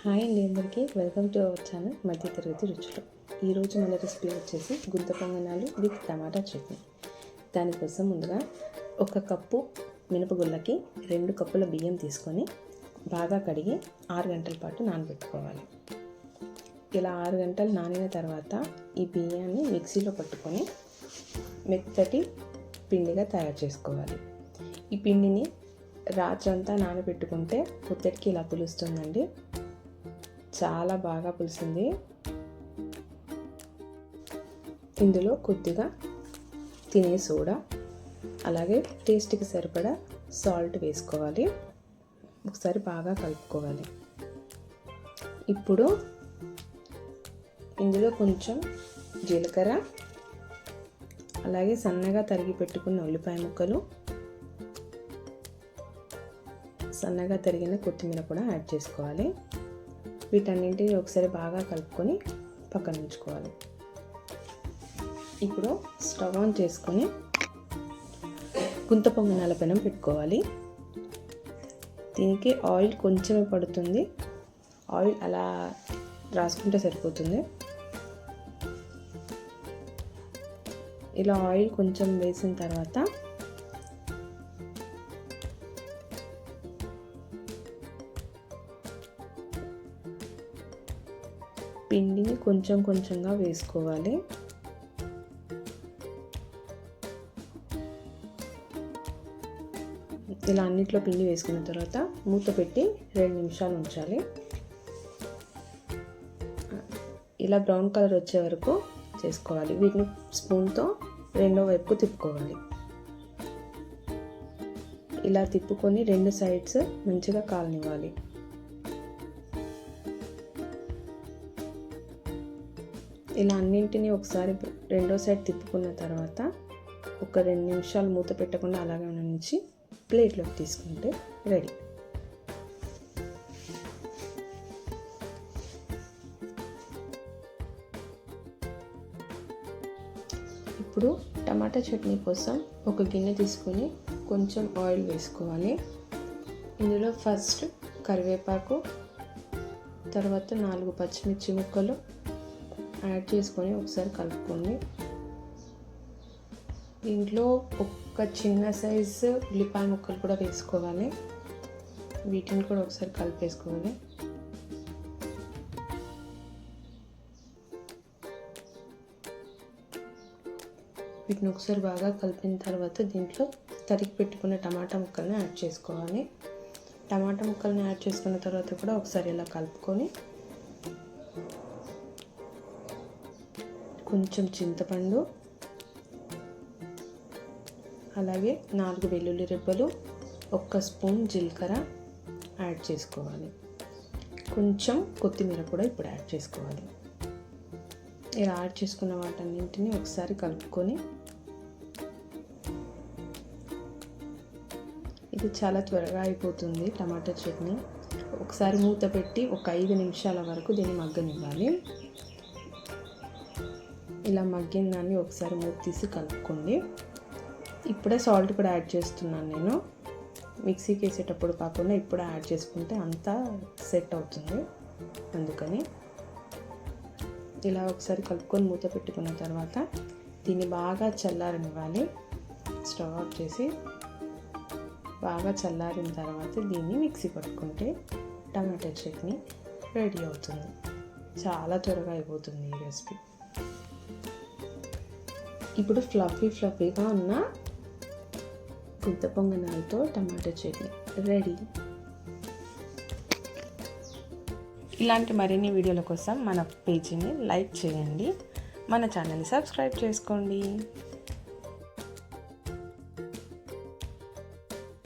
Hi అండి అందరికీ. Welcome to our channel మధ్య తరగతి రుచులు. ఈరోజు మన రెసిపీ వచ్చేసి గుంత పొంగనాలు విత్ టమాటా చట్నీ. దానికోసం ముందుగా ఒక కప్పు మినపగుళ్ళకి రెండు కప్పుల బియ్యం తీసుకొని బాగా కడిగి ఆరు గంటల పాటు నానబెట్టుకోవాలి. ఇలా ఆరు గంటలు నానిన తర్వాత ఈ బియ్యాన్ని మిక్సీలో పట్టుకొని మెత్తటి పిండిగా తయారు చేసుకోవాలి. ఈ పిండిని రాత్రంతా నానబెట్టుకుంటే పొత్తటికి ఇలా పులుస్తుందండి. చాలా బాగా పులిసింది. ఇందులో కొద్దిగా తినే సోడా అలాగే టేస్ట్కి సరిపడా సాల్ట్ వేసుకోవాలి. ఒకసారి బాగా కలుపుకోవాలి. ఇప్పుడు ఇందులో కొంచెం జీలకర్ర అలాగే సన్నగా తరిగి పెట్టుకున్న ఉల్లిపాయ ముక్కలు సన్నగా తరిగిన కొత్తిమీర కూడా యాడ్ చేసుకోవాలి. వీటన్నింటిని ఒకసారి బాగా కలుపుకొని పక్కన ఉంచుకోవాలి. ఇప్పుడు స్టవ్ ఆన్ చేసుకొని గుంత పొంగనాల పెనం పెట్టుకోవాలి. దీనికి ఆయిల్ కొంచెమే పడుతుంది. ఆయిల్ అలా రాసుకుంటే సరిపోతుంది. ఇలా ఆయిల్ కొంచెం వేసిన తర్వాత పిండిని కొంచెం కొంచెంగా వేసుకోవాలి. ఇలా అన్నిట్లో పిండి వేసుకున్న తర్వాత మూత పెట్టి రెండు నిమిషాలు ఉంచాలి. ఇలా బ్రౌన్ కలర్ వచ్చే వరకు చేసుకోవాలి. వీటిని స్పూన్తో రెండో వైపుకు తిప్పుకోవాలి. ఇలా తిప్పుకొని రెండు సైడ్స్ మంచిగా కాలనివ్వాలి. ఇలా అన్నింటినీ ఒకసారి రెండో సైడ్ తిప్పుకున్న తర్వాత ఒక రెండు నిమిషాలు మూత పెట్టకుండా అలాగే నుంచి ప్లేట్లోకి తీసుకుంటే రెడీ. ఇప్పుడు టమాటా చట్నీ కోసం ఒక గిన్నె తీసుకొని కొంచెం ఆయిల్ వేసుకోవాలి. ఇందులో ఫస్ట్ కరివేపాకు తర్వాత నాలుగు పచ్చిమిర్చి ముక్కలు యాడ్ చేసుకొని ఒకసారి కలుపుకోండి దీంట్లో ఒక చిన్న సైజు ఉల్లిపాయ ముక్కలు కూడా వేసుకోవాలి. వీటిని కూడా ఒకసారి కలిపేసుకోవాలి. వీటిని ఒకసారి బాగా కలిపిన తర్వాత దీంట్లో తరిగి పెట్టుకున్న టమాటా ముక్కల్ని యాడ్ చేసుకోవాలి. టమాటా ముక్కల్ని యాడ్ చేసుకున్న తర్వాత కూడా ఒకసారి ఇలా కలుపుకొని కొంచెం చింతపండు అలాగే నాలుగు వెల్లుల్లి రెబ్బలు ఒక్క స్పూన్ జీలకర్ర యాడ్ చేసుకోవాలి. కొంచెం కొత్తిమీర కూడా ఇప్పుడు యాడ్ చేసుకోవాలి. ఇలా యాడ్ చేసుకున్న వాటన్నింటినీ ఒకసారి కలుపుకొని ఇది చాలా త్వరగా అయిపోతుంది టమాటా చట్నీ. ఒకసారి మూత పెట్టి ఒక ఐదు నిమిషాల వరకు దీన్ని మగ్గనివ్వాలి. ఇలా మగ్గిన దాన్ని ఒకసారి మూత తీసి కలుపుకోండి. ఇప్పుడే సాల్ట్ కూడా యాడ్ చేస్తున్నాను నేను. మిక్సీకి వేసేటప్పుడు కాకుండా ఇప్పుడు యాడ్ చేసుకుంటే అంతా సెట్ అవుతుంది. అందుకని ఇలా ఒకసారి కలుపుకొని మూత పెట్టుకున్న తర్వాత దీన్ని బాగా చల్లారనివ్వాలి. స్టవ్ ఆఫ్ చేసి బాగా చల్లారిన తర్వాత దీన్ని మిక్సీ పట్టుకుంటే టమాటా చట్నీ రెడీ అవుతుంది. చాలా త్వరగా అయిపోతుంది ఈ రెసిపీ. ఇప్పుడు ఫ్లఫీ ఫ్లఫీగా ఉన్న గుంత పొంగనాలతో టమాటో చట్నీ రెడీ. ఇలాంటి మరిన్ని వీడియోల కోసం మన పేజీని లైక్ చేయండి. మన ఛానల్ని సబ్స్క్రైబ్ చేసుకోండి.